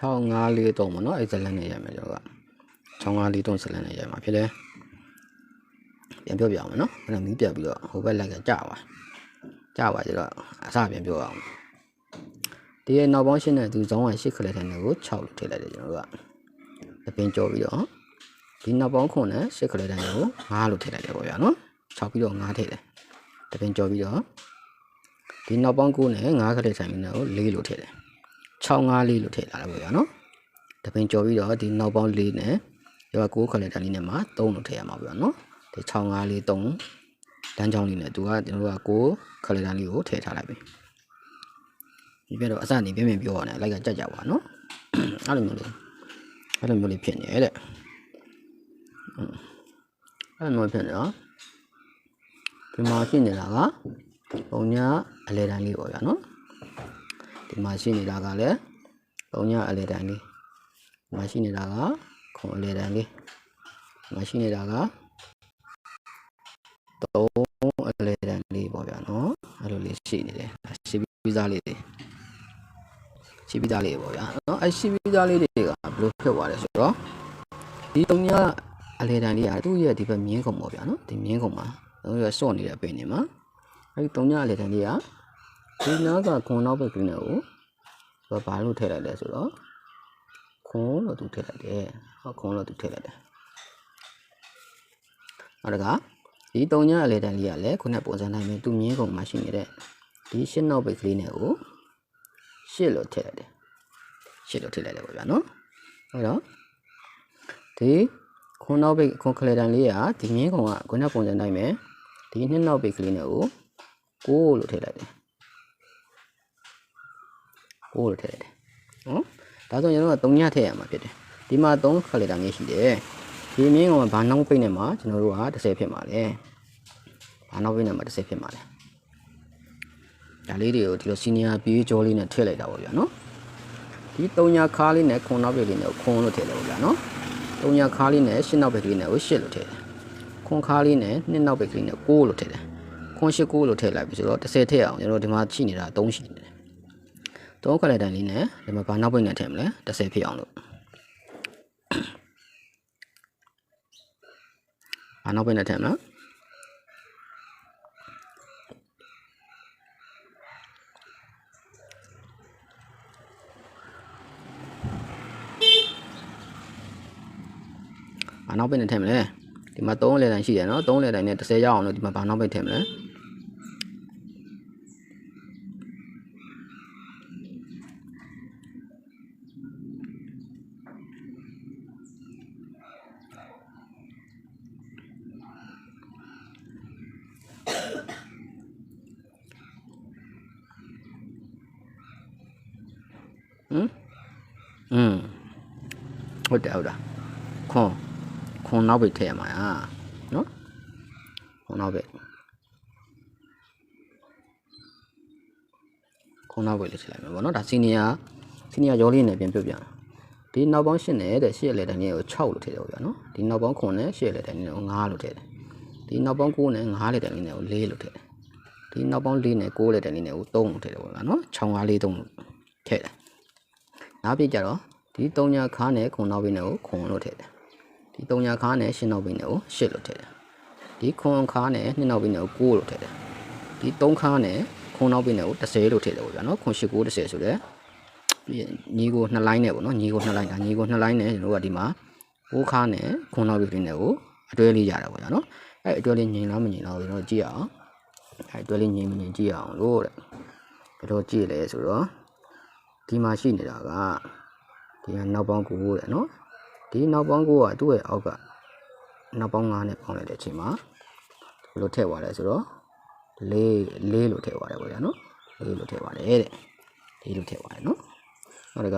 6543ပေါ့နော်အဲ့ဇလန်နဲ့ရိုက်မယ်ကျွန်တော်က6543ဇလန်နဲ့ရိုက်မှာဖြစ်တယ်ပြန်ပြောပြအောင်မယ်နော်အဲ့ဒါမီးပြတ်ပြီးတော့ဟိုဘက်လိုက်ကကြာပါကြာပါကြတော့အစပြန်ပြောအောင်ဒီရဲ့နောက်ပေါင်းရှင်းတဲ့သူဇောင်းက8ခလက်တဲ့နဲ့ကို6လို့ထည့်လိုက်တယ်ကျွန်တော်တို့ကတပင်ကြော်ပြီးတော့ဒီနောက်ပေါင်းခွန်နဲ့8ခလက်တဲ့နဲ့ကို9လို့ထည့်လိုက်တယ်ပေါ့ဗျာနော်6ပြီးတော့9ထည့်တယ်တပင်ကြော်ပြီးတော့ဒီနောက်ပေါင်း9နဲ့9ခလက်တဲ့နဲ့ကို4လို့ထည့်တယ် 654လို့ထည့်လာတယ်ပေါ့ဗျာနော်တပင်ကြော်ပြီးတော့ဒီနောက်ပေါင်း4နဲ့ရော9ခလက်တဲ့လေးနဲ့မှာ3လို့ထည့်ရမှာပေါ့ဗျာနော်ဒီ654 3တန်းချောင်းလေးနဲ့သူကကျွန်တော်တို့က9ခလက်တဲ့လေးကိုထည့်ထားလိုက်ပြီဒီပြတော့အစနေပြင်းပြင်းပြောရတယ်လိုက်ကကြက်ကြပါနော်အဲ့လိုမျိုးလေးအဲ့လိုမျိုးလေးဖြစ်နေတယ်တဲ့အဲ့လိုမျိုးဖြစ်နေတော့ဒီမှာရှိနေတာကပုံညာအလဲတန်းလေးပေါ့ဗျာနော် ဒီမှာရှိနေတာကလည်းပုံညအလဲတန်းလေးဒီမှာရှိနေတာကခွန်အလဲတန်းလေးဒီမှာရှိနေတာက3အလဲတန်းလေးပေါ့ဗျာနော်အဲ့လိုလေးရှိနေတယ်ရှိပြီးသားလေးတွေရှိပြီးသားလေးပေါ့ဗျာနော်အဲ့ရှိပြီးသားလေးတွေကဘယ်လိုဖြစ်သွားလဲဆိုတော့ဒီပုံညအလဲတန်းလေးကသူ့ရဲ့ဒီဘက်မြင်းကုန်ပေါ့ဗျာနော်ဒီမြင်းကုန်မှာတို့ရဆော့နေတဲ့ပင်နေမှာအဲ့ဒီပုံညအလဲတန်းလေးက ဒီနားကခွန်နောက်ဘက်ကင်းနဲ့ကိုသူကဘာလို့ထည့်လိုက်လဲဆိုတော့ခွန်လို့သူထည့်လိုက်တယ်ဟောခွန်လို့သူထည့်လိုက်တယ်နောက်တကဒီတုံညာအလေတန်လေးကလည်းခုနကပုံစံတိုင်းပဲသူမြင်းခုံမှာရှိနေတဲ့ဒီရှင်းနောက်ဘက်ကလေးနဲ့ကိုရှစ်လို့ထည့်လိုက်တယ်ရှစ်လို့ထည့်လိုက်တယ်ပေါ့ဗျာနော်အဲ့တော့ဒီခွန်နောက်ပိတ်ခွန်ခလေတန်လေးကဒီငင်းကုံကခုနပုံစံတိုင်းပဲဒီနှစ်နောက်ပိတ်ကလေးနဲ့ကိုကိုလို့ထည့်လိုက်တယ် ကိုလို့ထည့်လိုက်တယ်နော်ဒါဆိုရင်ကျွန်တော်က3ညထည့်ရမှာဖြစ်တယ်ဒီမှာ3ခလေတန်လေးရှိတယ်ဒီငင်းကုံကဘာနောက်ပိတ်နဲ့မှာကျွန်တော်တို့က30ဖြစ်မှာလေဘာနောက်ပိတ်နဲ့မှာ30ဖြစ်မှာလေဒါလေးတွေကိုဒီလိုစီနီယာပြေးကြောလေးနဲ့ထည့်လိုက်တာပေါ့ဗျာနော်ဒီ၃ညာခါးလေးနဲ့ခွန်နောက်ဘက်လေးနဲ့ခွန်လို့ထည့်တယ်ပေါ့ဗျာနော်၃ညာခါးလေးနဲ့ရှင်းနောက်ဘက်ကလေးနဲ့ကိုရှစ်လို့ထည့်တယ်ခွန်ခါးလေးနဲ့နှစ်နောက်ကဘက်ကလေးနဲ့ကိုလို့ထည့်တယ်ခွန်ရှစ်ကိုလို့ထည့်လိုက်ပြီဆိုတော့30ထည့်အောင်ကျွန်တော်ဒီမှာရှိနေတာ3ရှိနေတယ် သုံးခလက်တန်လေးနဲ့ဒီမှာဘာနောက်ဘက်နဲ့ထည့်မလဲ30ဖြစ်အောင်လို့ဘာနောက်ဘက်နဲ့ထည့်မလဲဘာနောက်ပိတ်နဲ့ထည့်မလဲဒီမှာ3လေတိုင်းရှိတယ်နော်3လေတိုင်းနဲ့30ရအောင်လို့ဒီမှာဘာနောက်ပိတ်ထည့်မလဲ ဟုတ်တယ်ဟုတ်တာခွန်ခွန်နောက်ဘက်ထည့်ရမှာอ่ะနော်ခွန်နောက်ဘက်ခွန်နောက်ဘက်လေးထည့်လိုက်မယ်ဗောနော်ဒါစီနီယာစီနီယာရောလေးနဲ့ပြန်ပြုတ်ပြန်ဒီနောက်ပေါင်း8နဲ့တဲ့8လက်တန်းလေးကို6လို့ထည့်တယ်ဗောဗျာနော်ဒီနောက်ပေါင်း9နဲ့8လက်တန်းလေးကို9လို့ထည့်တယ်ဒီနောက်ပေါင်း9နဲ့9လက်တန်းလေးကို4လို့ထည့်တယ်ဒီနောက်ပေါင်း4နဲ့9လက်တန်းလေးကို3လို့ထည့်တယ်ဗောဗျာနော်6 5 4 3လို့ထည့်တယ်နောက်ပြကြတော့ ဒီ3ညာခါနဲ့ခွန်နောက်ဘက်နဲ့ကိုခွန်လို့ထည့်တယ်ဒီ3ညာခါနဲ့ရှင်းနောက်ဘိန်းကိုရှစ်လို့ထည့်တယ်ဒီခွန်ခါနဲ့နှစ်နောက်ဘိန်းကို9လို့ထည့်တယ်ဒီ3ခါနဲ့ခွန်နောက်ဘိန်းကို30လို့ထည့်တယ်ပေါ့ဗျာနော်ခွန်8 9 30ဆိုတဲ့ညီကို2လိုင်းနဲ့ပေါ့နော်ညီကို2လိုင်းဒါညီကို2လိုင်းနဲ့ကျွန်တော်တို့ကဒီမှာ6ခါနဲ့ခွန်နောက်ဘိန်းကိုအတွဲလေးရတာပေါ့ဗျာနော်အဲအတွဲလေးငြိမ်လားမငြိမ်လားကျွန်တော်ကြည့်ရအောင်အဲအတွဲလေးငြိမ်မငြိမ်ကြည့်ရအောင်လို့တဲ့ဘယ်လိုကြည့်လဲဆိုတော့ဒီမှာရှိနေတာက ဒီကနောက်ပေါင်း9တဲ့နော်ဒီနောက်ပေါင်းကိုကသူ့ရဲ့အောက်ကနောက်ပေါင်း9နဲ့ပေါင်းလိုက်တဲ့အချိန်မှာဘယ်လိုထည့်သွားလဲဆိုတော့လေးလေးလို့ထည့်သွားတယ်ပေါ့ဗျာနော်လေးလို့ထည့်သွားတယ်တဲ့လေးလို့ထည့်သွားတယ်နော်နောက်တက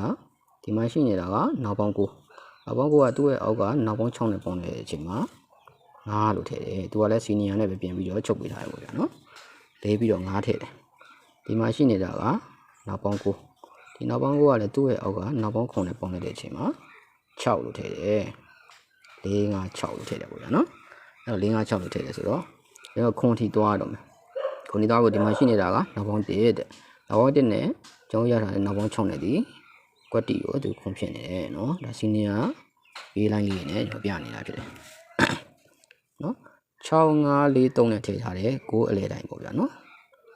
ဒီမှာရှိနေတာကနောက်ပေါင်း9နောက်ပေါင်း9ကသူ့ရဲ့အောက်ကနောက်ပေါင်း6နဲ့ပေါင်းလိုက်တဲ့အချိန်မှာ9လို့ထည့်တယ်သူကလည်းစီနီယာနဲ့ပဲပြင်ပြီးတော့ချုပ်ပေးထားတယ်ပေါ့ဗျာနော်လေးပြီးတော့9ထည့်တယ်ဒီမှာရှိနေတာကနောက်ပေါင်း9 ဒီနောက်ပေါင်း9ကလည်းသူ့ရဲ့အောက်ကနောက်ပေါင်း9နဲ့ပေါင်းလိုက်တဲ့အချိန်မှာ6လို့ထည့်တယ်4 5 6လို့ထည့်တယ်ပေါ့ဗျာနော်အဲ့တော့4 5 6လို့ထည့်တယ်ဆိုတော့ကျွန်တော်ခွန်ထီသွားတော့မယ်ခွန်ထီသွားဖို့ဒီမှာရှိနေတာကနောက်ပေါင်း1တဲ့နောက်ပေါင်း1နဲ့ကျွန်တော်ရထားတဲ့နောက်ပေါင်း6နဲ့ဒီကွက်တီကိုသူခွန်ဖြစ်နေတယ်နော်ဒါစီနီယာဘေးလိုင်းလေးနဲ့ကျွန်တော်ပြနေတာဖြစ်တယ်နော်6543နဲ့ထည့်ထားတယ်6အလဲတိုင်းပေါ့ဗျာနော်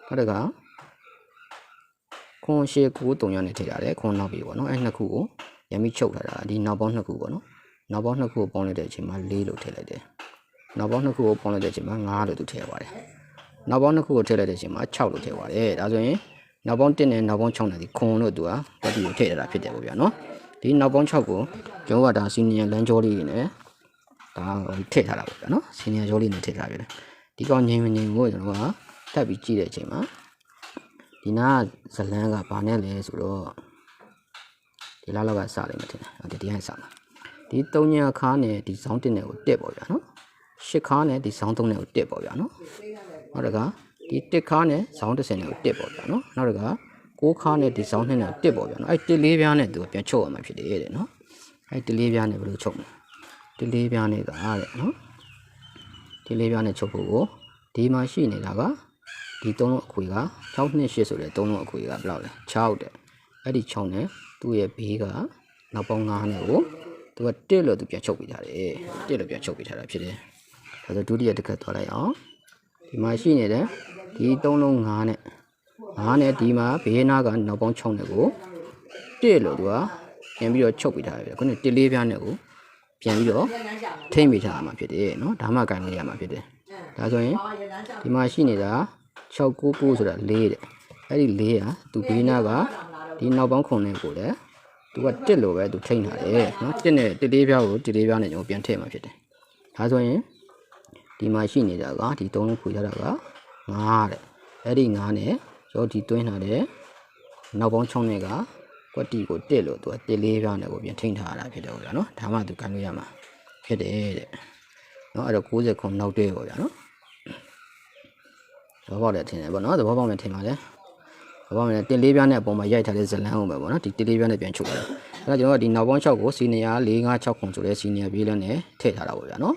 နောက်တစ်ခါ ခွန်ရှေ93ရနဲ့ထည့်ထားတယ်ခွန်နောက်ပြီပေါ့နော်အဲ့နှစ်ခုကိုရမ်းပြီးချုပ်ထားတာဒီနောက်ပေါင်းနှစ်ခုပေါ့နော်နောက်ပေါင်းနှစ်ခုကိုပေါင်းလိုက်တဲ့အချိန်မှာ4လို့ထည့်လိုက်တယ်နောက်ပေါင်းနှစ်ခုကိုပေါင်းလိုက်တဲ့အချိန်မှာ5လို့သူထည့်ပါတယ်နောက်ပေါင်းနှစ်ခုကိုထည့်လိုက်တဲ့အချိန်မှာ6လို့ထည့်ပါတယ်ဒါဆိုရင်နောက်ပေါင်း1နဲ့နောက်ပေါင်း6နဲ့ဒီခွန်လို့သူကတက်တီကိုထည့်ထားတာဖြစ်တယ်ပေါ့ဗျာနော်ဒီနောက်ပေါင်း6ကိုကျွန်တော်ကဒါစီနီယလန်ဂျောလေးနဲ့ဒါထည့်ထားတာပေါ့ဗျာနော်စီနီယဂျောလေးနဲ့ထည့်ထားပြတယ်ဒီကောင်ငိမ့်မငိမ့်ကိုကျွန်တော်ကတက်ပြီးကြည့်တဲ့အချိန်မှာ ဒီနာဇလန်းကဘာနဲ့လဲဆိုတော့ဒီလားလောက်ကစလိမ့်မယ်ထင်တယ်ဒီတရားစမှာဒီ၃ညခါနဲ့ဒီဇောင်းတစ်နဲ့ကိုတက်ပေါ့ဗျာနော်ရှစ်ခါနဲ့ဒီဇောင်း၃နဲ့ကိုတက်ပေါ့ဗျာနော်နောက်တစ်ခါဒီတစ်ခါနဲ့ဇောင်းတစ်ဆယ်နဲ့ကိုတက်ပေါ့ဗျာနော်နောက်တစ်ခါကိုးခါနဲ့ဒီဇောင်းနှစ်နဲ့ကိုတက်ပေါ့ဗျာနော်အဲ့တစ်လေးပြားနဲ့သူကပြန်ချုပ်ရမှာဖြစ်တယ်တဲ့နော်အဲ့တစ်လေးပြားနဲ့ဘယ်လိုချုပ်မလဲတစ်လေးပြားနဲ့ကတဲ့နော်ဒီလေးပြားနဲ့ချုပ်ဖို့ကိုဒီမှာရှိနေတာက ဒီသုံးလုံးအခွေက6နှစ်8ဆိုတဲ့သုံးလုံးအခွေကဘယ်လောက်လဲ6တဲ့အဲ့ဒီ6နဲ့သူ့ရဲ့ဘေးကနောက်ပေါင်း9နဲ့ကိုသူကတစ်လို့သူပြန်ချုပ်ပေးထားတယ်တစ်လို့ပြန်ချုပ်ပေးထားတာဖြစ်တယ်ဒါဆိုဒုတိယတစ်ခါသွားလိုက်အောင်ဒီမှာရှိနေတဲ့ဒီသုံးလုံး9နဲ့9နဲ့ဒီမှာဘေးနာကနောက်ပေါင်း6နဲ့ကိုတစ်လို့သူကပြန်ပြီးတော့ချုပ်ပေးထားတယ်ခုနတစ်လေးပြားနဲ့ကိုပြန်ပြီးတော့ထိမ့်ပေးထားရမှာဖြစ်တယ်နော်ဒါမှကန်လို့ရမှာဖြစ်တယ်ဒါဆိုရင်ဒီမှာရှိနေတာ 699ဆိုတာ4တဲ့အဲ့ဒီ4ကသူဘေးနာကဒီနောက်ပေါင်း9နဲ့ကိုလည်းသူကတစ်လို့ပဲသူထိမ့်ထားတယ်နော်တစ်နဲ့တစ်လေးပြားကိုတစ်လေးပြားနဲ့ကျွန်တော်ပြန်ထည့်မှာဖြစ်တယ်ဒါဆိုရင်ဒီမှာရှိနေတာကဒီသုံးလုံးခွေထားတာက9တဲ့အဲ့ဒီ9နဲ့ရောဒီတွင်းထားတဲ့နောက်ပေါင်း6နဲ့ကကွက်တီကိုတစ်လို့သူကတစ်လေးပြားနဲ့ကိုပြန်ထိမ့်ထားရတာဖြစ်တယ်ဗျာနော်ဒါမှသူကန်လို့ရမှာဖြစ်တယ်တဲ့နော်အဲ့တော့60ခုနောက်တွဲပေါ့ဗျာနော် သဘောပေါက်တယ်ထင်တယ်ပေါ့နော်သဘောပေါက်မယ်ထင်ပါလေဘာမှမလဲတင်လေးပြားနဲ့အပေါ်မှာရိုက်ထားတဲ့ဇလန်းအောင်ပဲပေါ့နော်ဒီတင်လေးပြားနဲ့ပြန်ချုပ်ရတယ်အဲဒါကျွန်တော်ကဒီနောက်ပေါင်း6ကိုစီနီယာ4 5 6ခုဆိုတဲ့စီနီယာပြေးလန်းနဲ့ထည့်ထားတာပေါ့ဗျာနော်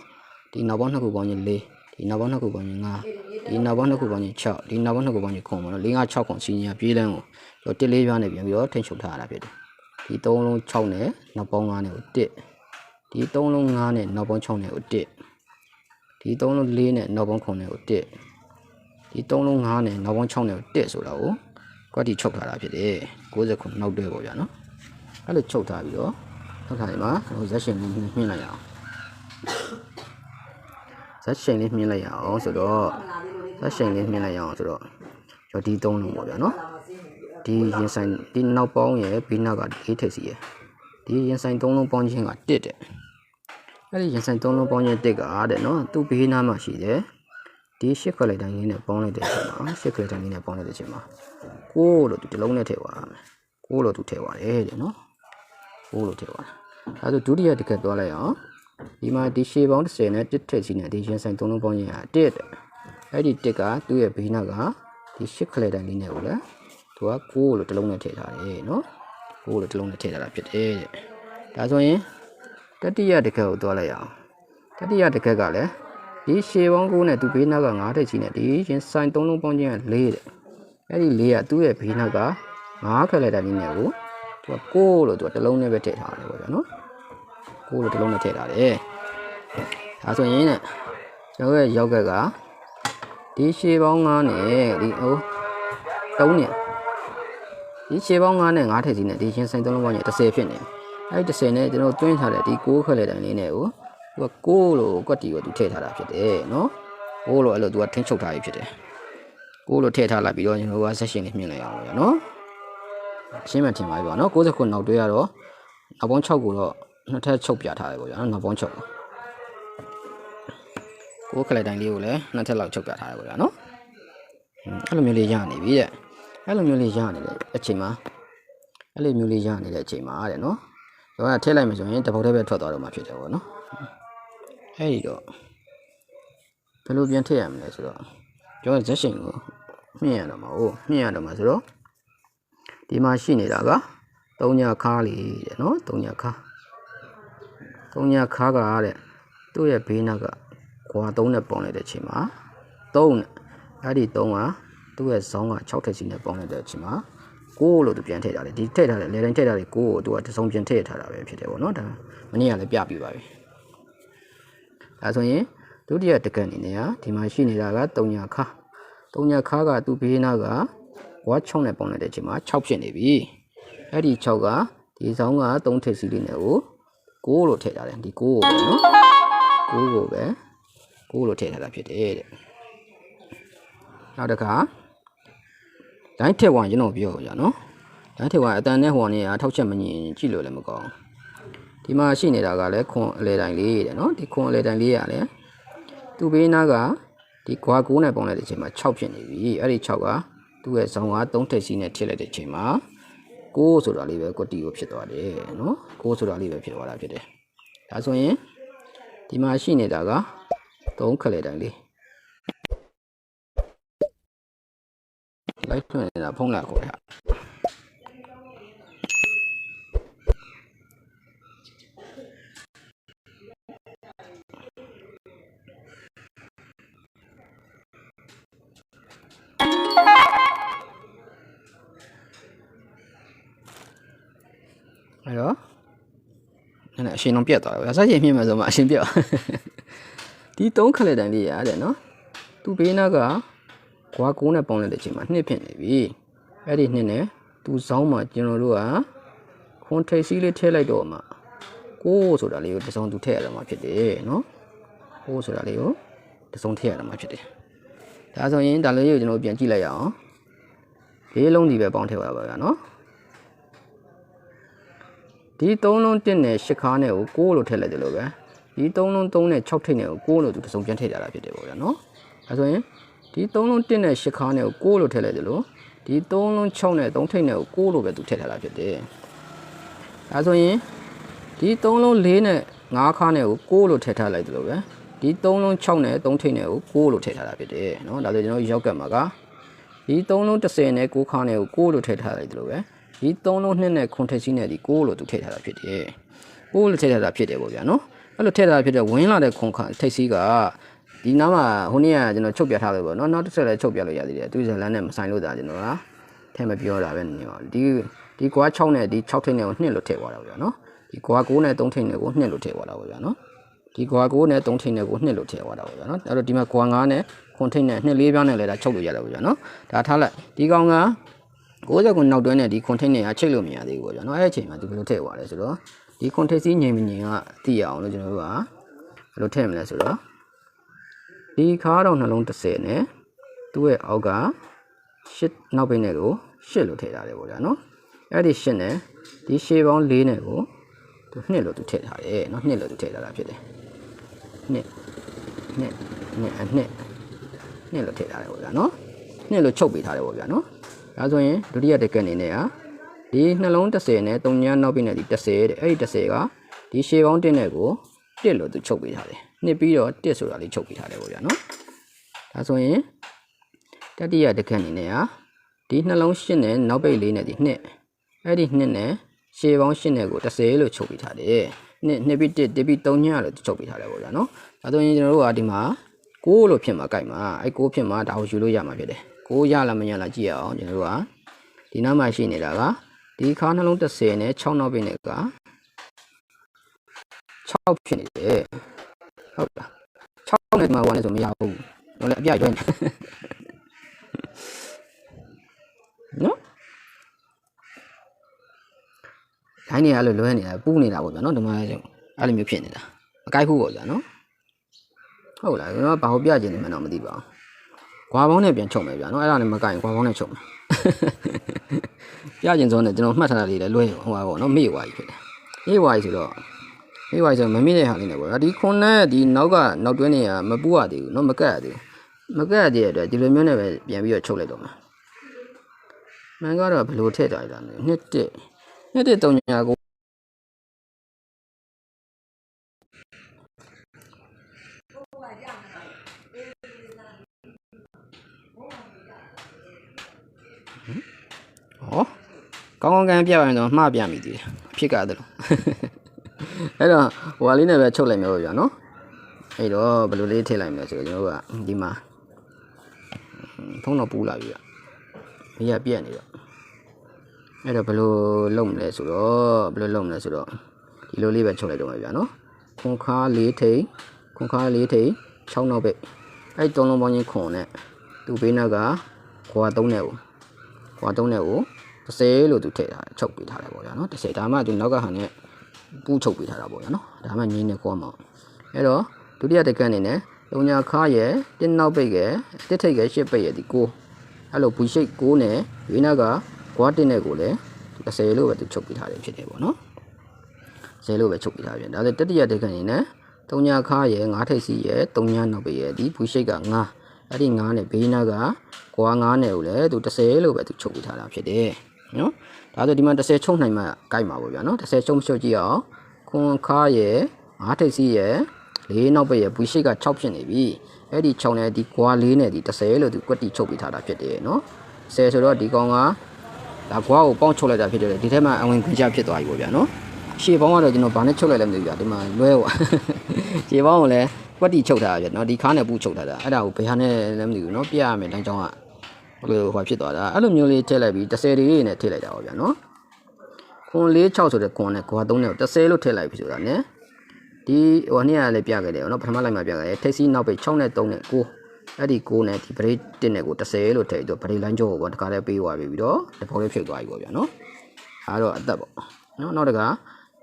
ဒီနောက်ပေါင်း2ခုပေါင်းရင်4ဒီနောက်ပေါင်း2ခုပေါင်းရင်5ဒီနောက်ပေါင်း2ခုပေါင်းရင်6ဒီနောက်ပေါင်း2ခုပေါင်းရင်9ပေါ့နော်4 5 6ခုစီနီယာပြေးလန်းကိုကျွန်တော်တင်လေးပြားနဲ့ပြန်ပြီးတော့ထိန်းချုပ်ထားရတာဖြစ်တယ်ဒီ3လုံး6နဲ့နောက်ပေါင်း5နဲ့ကို1ဒီ3လုံး5နဲ့နောက်ပေါင်း6နဲ့ကို1ဒီ3လုံး4နဲ့နောက်ပေါင်း9နဲ့ကို1 ဒီ3လုံး5နဲ့နောက်ပေါင်း6နဲ့ကို1ဆိုတာကိုကွက်တီချုပ်ထားတာဖြစ်တယ်60ခုနောက်တွဲပေါ့ဗျာနော်အဲ့လိုချုပ်ထားပြီးတော့နောက်ထားဒီမှာဟိုဇက်ရှင်လေးမြင့်လိုက်ရအောင်ဇက်ရှင်လေးမြင့်လိုက်ရအောင်ဆိုတော့ဇက်ရှင်လေးမြင့်လိုက်ရအောင်ဆိုတော့ရောဒီ3လုံးပေါ့ဗျာနော်ဒီရင်ဆိုင်ဒီနောက်ပေါင်းရဲ့ဘီနောက်က၄ထိပ်စီရဲ့ဒီရင်ဆိုင်3လုံးပေါင်းခြင်းက1တဲ့အဲ့ဒီရင်ဆိုင်3လုံးပေါင်းခြင်း1ကတဲ့နော်သူ့ဘေးနားမှာရှိတယ် ဒီရှစ်ခလိုက်တိုင်းလေးနဲ့ပေါင်းလိုက်တဲ့အချိန်မှာရှစ်ခလိုက်တိုင်းလေးနဲ့ပေါင်းလိုက်တဲ့အချိန်မှာကိုးလို့ဒီတစ်လုံးနဲ့ထည့်သွားရမယ်ကိုးလို့သူထည့်သွားတယ်တဲ့နော်ကိုးလို့ထည့်သွားတယ်အဲဒါဒုတိယတစ်ခါသွားလိုက်အောင်ဒီမှာဒီရှေပေါင်း30နဲ့တစ်ထည့်စီနဲ့ဒီရင်ဆိုင်သုံးလုံးပေါင်းရင်ဟာတစ်တဲ့အဲ့ဒီတစ်ကသူ့ရဲ့ဘေးနောက်ကဒီရှစ်ခလိုက်တိုင်းလေးနဲ့ကိုလည်းသူကကိုးလို့တစ်လုံးနဲ့ထည့်ထားတယ်နော်ကိုးလို့တစ်လုံးနဲ့ထည့်ထားတာဖြစ်တယ်တဲ့ဒါဆိုရင်တတိယတစ်ခါကိုသွားလိုက်အောင်တတိယတစ်ခါကလည်း ဒီရှေပေါင်း9နဲ့သူဘေးနောက်က9ထိပ်စီနဲ့ဒီရင်ဆိုင်သုံးလုံးပေါင်းခြင်းက4တဲ့အဲ့ဒီ4ကသူ့ရဲ့ဘေးနောက်က9ခက်လိုက်တာနည်းနဲ့ကိုသူက6လို့သူကတစ်လုံးနဲ့ပဲထည့်ထားတယ်ပေါ့ဗျာနော်6လို့တစ်လုံးနဲ့ထည့်ထားတယ်ဒါဆိုရင်တဲ့ကျွန်တော်ရဲ့ရောက်ကက်ကဒီရှေပေါင်း9နဲ့ဒီဟို3နဲ့ဒီရှေပေါင်း9နဲ့9ထိပ်စီနဲ့ဒီရင်ဆိုင်သုံးလုံးပေါင်းခြင်း30ဖြစ်နေအဲ့ဒီ30နဲ့ကျွန်တော်တွင်းထားတဲ့ဒီ6ခက်လိုက်တာနည်းနဲ့ကို သူကကိုးလို့ကွက်တီကိုသူထည့်ထားတာဖြစ်တယ်နော်ကိုးလို့အဲ့လိုသူကထင်းချုပ်ထားပြီးဖြစ်တယ်ကိုးလို့ထည့်ထားလိုက်ပြီးတော့ကျွန်တော်ကဆက်ရှင်လေးမြင်လိုက်အောင်လို့ရနော်ရှင်းမှထင်ပါပြီပေါ့နော်60ခုနောက်တွဲရတော့နောက်ပေါင်း6ကိုတော့နှစ်ထပ်ချုပ်ပြထားတယ်ပေါ့ဗျာနော်နောက်ပေါင်း6ကိုးခလိုက်တိုင်းလေးကိုလည်းနှစ်ထပ်လောက်ချုပ်ပြထားတယ်ပေါ့ဗျာနော်အဲ့လိုမျိုးလေးရနေပြီတဲ့အဲ့လိုမျိုးလေးရနေတဲ့အချိန်မှာအဲ့လိုမျိုးလေးရနေတဲ့အချိန်မှာတဲ့နော်ကျွန်တော်ကထည့်လိုက်မှဆိုရင်တပုတ်တည်းပဲထွက်သွားတော့မှာဖြစ်တယ်ပေါ့နော် အဲ့ဒီတော့ဘယ်လိုပြန်ထည့်ရမလဲဆိုတော့ကျွန်တော်ဇက်ရှင်ကိုမြင့်ရတော့မှာဟုတ်မြင့်ရတော့မှာဆိုတော့ဒီမှာရှိနေတာက3ညခါလေးတဲ့နော်3ညခါ3ညခါကတဲ့သူ့ရဲ့ဘေးနားကကွာ3နဲ့ပေါင်းလိုက်တဲ့အချိန်မှာ3နဲ့အဲ့ဒီ3ကသူ့ရဲ့ဇောင်းက6ထက်စီနဲ့ပေါင်းလိုက်တဲ့အချိန်မှာကိုလို့သူပြန်ထည့်ထားတယ်ဒီထည့်ထားတယ်လေတိုင်းထည့်ထားတယ်ကိုကိုသူကတစ်စုံပြန်ထည့်ထားတာပဲဖြစ်တယ်ပေါ့နော်ဒါမနေ့ကလည်းပြပြပါပြီ ဒါဆိုရင်ဒုတိယတက္ကန့်အနေနဲ့ကဒီမှာရှိနေတာက3ညာခါ3ညာခါကသူ့ဘေးနားကဝါ6နဲ့ပေါင်းလိုက်တဲ့အချိန်မှာ6ဖြစ်နေပြီအဲ့ဒီ6ကဒီဆောင်က3ထည့်စီလေးနဲ့ကို6လို့ထည့်ထားတယ်ဒီ6ကိုပဲနော်6ကိုပဲ6လို့ထည့်ထားတာဖြစ်တယ်တဲ့နောက်တစ်ခါတိုင်းထက်ဝိုင်းကျွန်တော်ပြောကြနော်တိုင်းထက်ဝိုင်းအတန်နဲ့ဟိုကနေအထောက်ချက်မငင်ကြည့်လို့လည်းမကောင်း ဒီမှာရှိနေတာကလည်းခွန်အလေတိုင်းလေးတဲ့နော်ဒီခွန်အလေတိုင်းလေးရလည်းသူ့ဘေးနားကဒီကွာ9နဲ့ပေါင်းလိုက်တဲ့အချိန်မှာ6ဖြစ်နေပြီအဲ့ဒီ6ကသူ့ရဲ့ဇောင်းက3ထက်စီနဲ့ထည့်လိုက်တဲ့အချိန်မှာ6ဆိုတာလေးပဲကွတီကိုဖြစ်သွားတယ်နော်6ဆိုတာလေးပဲဖြစ်သွားတာဖြစ်တယ်ဒါဆိုရင်ဒီမှာရှိနေတာက3ခလေတိုင်းလေးလိုက်ထွင်နေတာဖုံးလာခေါ်ရ အဲ့တော့အဲ့ဒါအရှင်လုံးပြတ်သွားတယ်ဗျာစကြင်မြင့်မယ်ဆိုမှအရှင်ပြတ်ဒီသုံးခလက်တန်လေးရတဲ့နော်သူဘေးနားကကွာ9နဲ့ပေါင်းလိုက်တဲ့အချိန်မှာနှစ်ဖြစ်နေပြီအဲ့ဒီနှစ်နဲ့သူ့ဇောင်းမှာကျွန်တော်တို့ကခွန်ထိတ်စီးလေးထည့်လိုက်တော့မှကိုးဆိုတာလေးကိုတစ်စုံသူထည့်ရတော့မှဖြစ်တယ်နော်ကိုးဆိုတာလေးကိုတစ်စုံထည့်ရတော့မှဖြစ်တယ်ဒါဆိုရင်ဒါလေးကိုကျွန်တော်ပြန်ကြည့်လိုက်ရအောင်လေးလုံးဒီပဲပေါင်းထည့်ပါပါဗျာနော် ဒီ3လုံး1နဲ့6ခါနဲ့ကို6လို့ထည့်လိုက်တယ်လို့ပဲဒီ3လုံး3နဲ့6ထိပ်နဲ့ကို6လို့သူတစုံပြန်ထည့်ကြတာဖြစ်တယ်ပေါ့ဗျာနော်အဲဆိုရင်ဒီ3လုံး1နဲ့6ခါနဲ့ကို6လို့ထည့်လိုက်တယ်လို့ဒီ3လုံး6နဲ့3ထိပ်နဲ့ကို6လို့ပဲသူထည့်ထားတာဖြစ်တယ်အဲဆိုရင်ဒီ3လုံး4နဲ့9ခါနဲ့ကို6လို့ထည့်ထားလိုက်တယ်လို့ပဲဒီ3လုံး6နဲ့3ထိပ်နဲ့ကို6လို့ထည့်ထားတာဖြစ်တယ်နော်ဒါဆိုကျွန်တော်ရောက်ကတ်မှာကဒီ3လုံး10နဲ့9ခါနဲ့ကို6လို့ထည့်ထားလိုက်တယ်လို့ပဲ ဒီ3လုံး2နဲ့ခွန်ထက်ရှိနဲ့ဒီ6လို့သူထည့်ထားတာဖြစ်တယ်6လို့ထည့်ထားတာဖြစ်တယ်ပေါ့ဗျာနော်အဲ့လိုထည့်ထားတာဖြစ်တဲ့ဝင်းလာတဲ့ခွန်ခထိတ်စီးကဒီနားမှာဟိုနေ့ကကျွန်တော်ချုပ်ပြထားလို့ပေါ့နော်နောက်တစ်ဆက်လည်းချုပ်ပြလို့ရသေးတယ်သူဇလန်နဲ့မဆိုင်လို့ဒါကျွန်တော်ကထဲမပြောတာပဲနေပါဒီဒီကွာ6နဲ့ဒီ6ထိတ်နဲ့ကို2လို့ထည့်သွားတာပေါ့ဗျာနော်ဒီကွာ9နဲ့3ထိတ်နဲ့ကို2လို့ထည့်သွားတာပေါ့ဗျာနော်ဒီကွာ9နဲ့3ထိတ်နဲ့ကို2လို့ထည့်သွားတာပေါ့ဗျာနော်အဲ့တော့ဒီမှာကွာ9နဲ့ခွန်ထိတ်နဲ့2လေးပြောင်းနဲ့လည်းဒါချုပ်လို့ရတယ်ပေါ့ဗျာနော်ဒါထားလိုက်ဒီကောင်က 60ခုနောက်တွဲနဲ့ဒီခွန်ထိပ်နဲ့ကချိတ်လို့မရသေးဘူးပေါ့ဗျာเนาะအဲ့အချိန်မှာဒီဘယ်လိုထည့်သွားလဲဆိုတော့ဒီခွန်ထိပ်စီးငြိမ်မငြိမ်ကသိရအောင်လို့ကျွန်တော်တို့ကဘယ်လိုထည့်မလဲဆိုတော့ဒီခါတော့နှလုံး30နဲ့သူ့ရဲ့အောက်က8နောက်ပိတ်နဲ့ကို8လို့ထည့်ထားတယ်ပေါ့ဗျာเนาะအဲ့ဒီ8နဲ့ဒီရှေးပေါင်း4နဲ့ကိုသူ2လို့သူထည့်ထားတယ်เนาะ2လို့သူထည့်ထားတာဖြစ်တယ်2 2 2အနှစ်2လို့ထည့်ထားတယ်ပေါ့ဗျာเนาะ2လို့ချုပ်ပေးထားတယ်ပေါ့ဗျာเนาะ ဒါဆိုရင်ဒုတိယတက်ကက်အနေနဲ့ဟာဒီနှလုံး30နဲ့3ညနောက်ပြည့်နဲ့ဒီ30တဲ့အဲ့ဒီ30ကဒီရှေးပေါင်း1နဲ့ကို1လို့သူချုပ်ပေးထားတယ်နှစ်ပြီးတော့1ဆိုတာလေးချုပ်ပေးထားတယ်ပေါ့ဗျာနော်ဒါဆိုရင်တတိယတက်ကက်အနေနဲ့ဟာဒီနှလုံး8နဲ့နောက်ပိတ်4နဲ့ဒီနှစ်အဲ့ဒီနှစ်နဲ့ရှေးပေါင်း8နဲ့ကို30လို့ချုပ်ပေးထားတယ်နှစ်နှစ်ပြီး1တစ်ပြီး3ညလို့သူချုပ်ပေးထားတယ်ပေါ့ဗျာနော်ဒါဆိုရင်ကျွန်တော်တို့ကဒီမှာ6လို့ဖြစ်မှာကြိုက်မှာအဲ့6ဖြစ်မှာဒါကိုယူလို့ရမှာဖြစ်တယ် 6ရလားမရလားကြည့်ရအောင်ကျွန်တော်တို့ကဒီနောက်မှာရှိနေတာကဒီခါနှလုံး30နဲ့6နောက်ပိတ်နဲ့က6ဖြစ်နေတယ်ဟုတ်လား6နဲ့ဒီမှာ1နဲ့ဆိုမရဘူးတော့လည်းအပြရွှဲနေနော်ခိုင်းနေရလို့လွဲနေတာပူးနေတာပေါ့ဗျာနော်ဒီမှာအဲ့လိုမျိုးဖြစ်နေတာမကိုက်ဘူးပေါ့ဗျာနော်ဟုတ်လားကျွန်တော်ဘာလို့ပြကျင်နေမှတော့မသိပါဘူး။ ကွာပေါင်းနဲ့ပြန်ချုပ်မယ်ဗျာနော်အဲ့ဒါနဲ့မကိုက်ရင်ကွာပေါင်းနဲ့ချုပ်မယ်။ပြကျင်စုံနဲ့ကျွန်တော်မှတ်ထားတာလေးလည်းလွဲဟိုပါပေါ့နော်မေ့ဝါကြီးဖြစ်တယ်။မေ့ဝါကြီးဆိုတော့မေ့ဝါကြီးဆိုမမေ့တဲ့ဟာလေးနဲ့ပေါ့။ဒီခွန်နဲ့ဒီနောက်ကနောက်တွင်းနေရမပူရသေးဘူးနော်မကက်ရသေးဘူး။မကက်ရသေးတဲ့အတွက်ဒီလိုမျိုးနဲ့ပဲပြန်ပြီးတော့ချုပ်လိုက်တော့မှာ။မန်ကတော့ဘယ်လိုထည့်ကြရလဲ။နှစ်တစ်နှစ်တစ်တုံညာကို ကောင်းကောင်းကန်ပြရင်တော့မှားပြမိသေးတယ်အဖြစ်ကတည်းကအဲ့တော့ဟိုဟာလေးနဲ့ပဲချုပ်လိုက်မယ်ပေါ့ဗျာနော်အဲ့တော့ဘယ်လိုလေးထည့်လိုက်မလဲဆိုတော့ကျွန်တော်တို့ကဒီမှာဖုန်းတော့ပူလာပြီဗျဘေးကပြက်နေတော့အဲ့တော့ဘယ်လိုလုပ်မလဲဆိုတော့ဘယ်လိုလုပ်မလဲဆိုတော့ဒီလိုလေးပဲချုပ်လိုက်တော့မှာဗျာနော်ခွန်ခါ၄ထိန်ခွန်ခါ၄ထိန်6နောက်ပိတ်အဲ့သုံးလုံးပေါင်းချင်းခွန်နဲ့သူ့ဘေးနောက်ကခွာ3နဲ့ကိုခွာ3နဲ့ကို 30လို့သူထည့်ထားတယ်ချုပ်ပေးထားတယ်ပေါ့ဗျာနော်30ဒါမှသူနောက်ကဟန်နဲ့ပူးချုပ်ပေးထားတာပေါ့ဗျာနော်ဒါမှငင်းနေခွာမှာအဲ့တော့ဒုတိယတက်ကအနေနဲ့လုံညာခါရဲ့တင်းနောက်ပိတ်ရဲ့တစ်ထိတ်ရဲ့ရှစ်ပိတ်ရဲ့ဒီကိုအဲ့လိုဘူရှိတ်6နဲ့ဘေးနောက်ကခွာ1နဲ့ကိုလည်း30လို့ပဲသူချုပ်ပေးထားတယ်ဖြစ်တယ်ပေါ့နော်ဇဲလို့ပဲချုပ်ပြထားပြန်ဒါဆိုတတိယတက္ကအနေနဲ့တုံညာခါရဲ့ငါးထိပ်စီရဲ့တုံညာနောက်ပေရဲ့ဒီဘူးရှိတ်ကငါးအဲ့ဒီငါးနဲ့ဘေးနာကကွာငါးနဲ့ကိုလည်းသူ30လို့ပဲသူချုပ်ပြထားတာဖြစ်တယ် နော်ဒါဆိုဒီမှာ30ချုပ်နိုင်မှကြိုက်မှာပေါ့ဗျာနော်30ချုပ်မချုပ်ကြည့်အောင်ခွန်ခါရဲ့ငါးထိပ်စီရဲ့လေးနောက်ပေရဲ့ဘူးရှိတ်က6ဖြစ်နေပြီအဲ့ဒီ6နဲ့ဒီကွာလေးနဲ့ဒီ30လို့သူကွက်တီချုပ်ပြထားတာဖြစ်တယ်နော်10ဆိုတော့ဒီကောင်ကဒါကွာကိုပေါင်းချုပ်လိုက်တာဖြစ်တယ်ဒီထဲမှာအဝင်ခွင့်ချဖြစ်သွားပြီပေါ့ဗျာနော်ရှေ့ပေါင်းကတော့ကျွန်တော်ဘာနဲ့ချုပ်လိုက်လဲမသိဘူးဗျာဒီမှာလွဲဟိုရှေ့ပေါင်းကိုလည်းကွက်တီချုပ်ထားတာဗျာနော်ဒီခါနဲ့ပူချုပ်ထားတာအဲ့ဒါကိုဘယ်ဟာနဲ့လည်းမသိဘူးနော်ပြရမယ်တိုင်းချောင်းက ဘယ်လိုဟိုဖြစ်သွားတာအဲ့လိုမျိုးလေးထည့်လိုက်ပြီး30လေးနဲ့ထည့်လိုက်တာပေါ့ဗျာနော်ခွန်46ဆိုတဲ့ခွန်နဲ့ခွာ3နဲ့30လို့ထည့်လိုက်ပြီဆိုတာ ਨੇ ဒီဟိုနေ့ကလည်းပြခဲ့တယ်နော်ပထမလိုက်မှာပြခဲ့တယ်ထိပ်စီနောက်ပိတ်6နဲ့3နဲ့9အဲ့ဒီ9နဲ့ဒီဘရိတ်1နဲ့ကို30လို့ထည့်ပြီးတော့ဘရိတ်လိုင်းကျော်ကိုပေါ့တခါလေးပေးသွားပြီပြီးတော့တဘောလေးဖြုတ်သွားပြီပေါ့ဗျာနော်အဲ့တော့အသက်ပေါ့နော်နောက်တက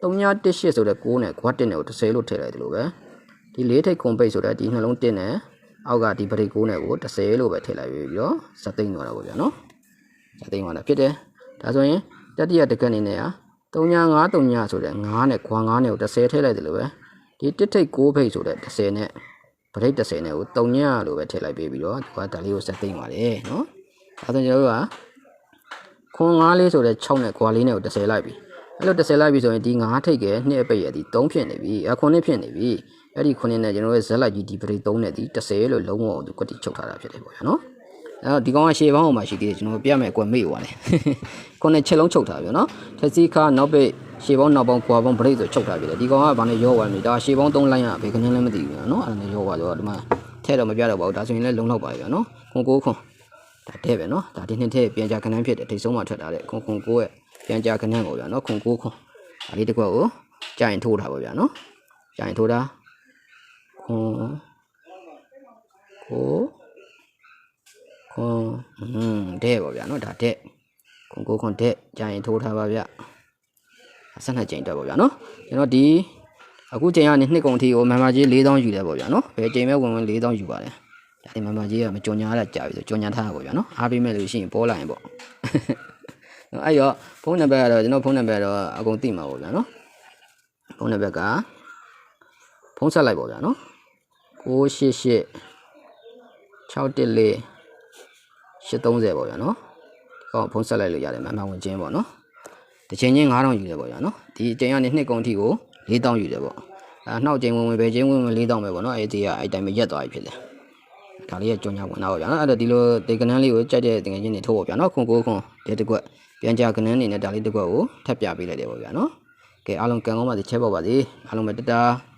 318ဆိုတဲ့9နဲ့ quad 1နဲ့ကို30လို့ထည့်လိုက်တယ်လို့ပဲဒီလေးထိပ်ခွန်ပိတ်ဆိုတဲ့ဒီနှလုံး1နဲ့ အောက်ကဒီဘရိတ်9နဲ့ကို30လို့ပဲထည့်လိုက်ပြီးတော့စက်သိမ့်သွားတာပေါ့ဗျာနော်စက်သိမ့်သွားတာဖြစ်တယ်ဒါဆိုရင်တတိယတကက်အနေနဲ့ဟာ395 3ဆိုတဲ့9နဲ့ခွာ9နဲ့ကို30ထည့်လိုက်တယ်လို့ပဲဒီတစ်ထိပ်6ဖိတ်ဆိုတဲ့30နဲ့ဗရိတ်30နဲ့ကို3ညလို့ပဲထည့်လိုက်ပြီးပြီးတော့ဒီကဒါလေးကိုစက်သိမ့်ပါတယ်နော်အဲဒါဆိုကျွန်တော်တို့ကခွန်9လေးဆိုတဲ့6နဲ့ခွာလေးနဲ့ကို30လိုက်ပြီအဲ့လို30လိုက်ပြီဆိုရင်ဒီ9ထိပ်ကနှစ်အပိတ်ရဒီ3ဖြစ်နေပြီအခွန်နှစ်ဖြစ်နေပြီ အဲ့ဒီခွန်နဲ့ကျွန်တော်တို့ဇက်လိုက်ကြီးဒီဗရိတ်3နဲ့ဒီ30လို့လုံးဝသူကွက်တီချုပ်ထားတာဖြစ်တယ်ပေါ့နော်အဲ့တော့ဒီကောင်ကရှေ့ပေါင်းအောင်မှရှိသေးတယ်ကျွန်တော်ပြမယ်အကွက်မေ့သွားတယ်ခွန်နဲ့ချက်လုံးချုပ်ထားပြီနော်ထက်စီခါနောက်ပိတ်ရှေ့ပေါင်းနောက်ပေါင်းကွာပေါင်းဗရိတ်ဆိုချုပ်ထားပြီလေဒီကောင်ကဘာနဲ့ရောသွားပြီဒါရှေ့ပေါင်း3လိုင်းရဘေကနေလည်းမသိဘူးနော်အဲ့ဒါနဲ့ရောသွားတော့ဒီမှာထဲတော့မပြတော့ပါဘူးဒါဆိုရင်လည်းလုံလောက်ပါပြီနော်ခွန်ကိုခွန်ဒါတဲ့ပဲနော်ဒါဒီနှစ်ထဲပြန်ကြခဏန်းဖြစ်တယ်ထိတ်ဆုံးမှထွက်တာတဲ့ခွန်ခွန်ကိုရဲ့ပြန်ကြခဏန်းကိုဗျာနော်ခွန်ကိုခွန်ဒါလေးတစ်ခွက်ကိုကြာရင်ထိုးတာပါဗျာနော်ကြာရင်ထိုးတာ ခွန်ကိုခွန်อืมတဲ့ပါဗျာနော်ဒါတဲ့ခွန်ကိုခွန်တဲ့ကြာရင်ထိုးထားပါဗျာဆက်နှစ်ကြိမ်တက်ပေါ့ဗျာနော်ကျွန်တော်ဒီအခုချိန်ကနေနှစ်ကုန်အထိကိုမန်မာကြီး4000ယူတယ်ပေါ့ဗျာနော်ဘယ်ချိန်ပဲဝင်ဝင်4000ယူပါတယ်ဒါဒီမန်မာကြီးကမကြုံညာရတာကြာပြီဆိုကြုံညာထားတာပေါ့ဗျာနော်အားပေးမဲ့လို့ရှိရင်ပေါ်လာရင်ပေါ့အဲ့ရောဖုန်းနံပါတ်ကတော့ကျွန်တော်ဖုန်းနံပါတ်တော့အကုန်သိမှာပေါ့ဗျာနော်ဖုန်းနံပါတ်ကဖုန်းဆက်လိုက်ပေါ့ဗျာနော် 988 614 830ပေါ့ဗျာနော်ဒီကောင်ဖုန်းဆက်လိုက်လို့ရတယ်မန်မာဝင်ချင်းပေါ့နော်တစ်ချိန်ချင်း9000ယူတယ်ပေါ့ဗျာနော်ဒီအချိန်ကနေနှစ်ကုန်ထိကို4000ယူတယ်ပေါ့အဲနောက်ချိန်ဝင်ဝင်ပဲချိန်ဝင်ဝင်4000ပဲပေါ့နော်အဲ့ဒီကအဲ့တိုင်းပဲရက်သွားပြီဖြစ်တယ်ဒါလေးကကြောင်ညာဝင်တော့ဗျာနော်အဲ့တော့ဒီလိုတေကနန်းလေးကိုကြိုက်တဲ့တကယ်ချင်းတွေထိုးပေါ့ဗျာနော်ခွန်ကိုခွန်ဒီတစ်ကွက်ပြန်ကြကနန်းနေနဲ့ဒါလေးတစ်ကွက်ကိုထပ်ပြပေးလိုက်တယ်ပေါ့ဗျာနော်ကဲအားလုံးကံကောင်းပါစေချဲပေါ့ပါစေအားလုံးပဲတတား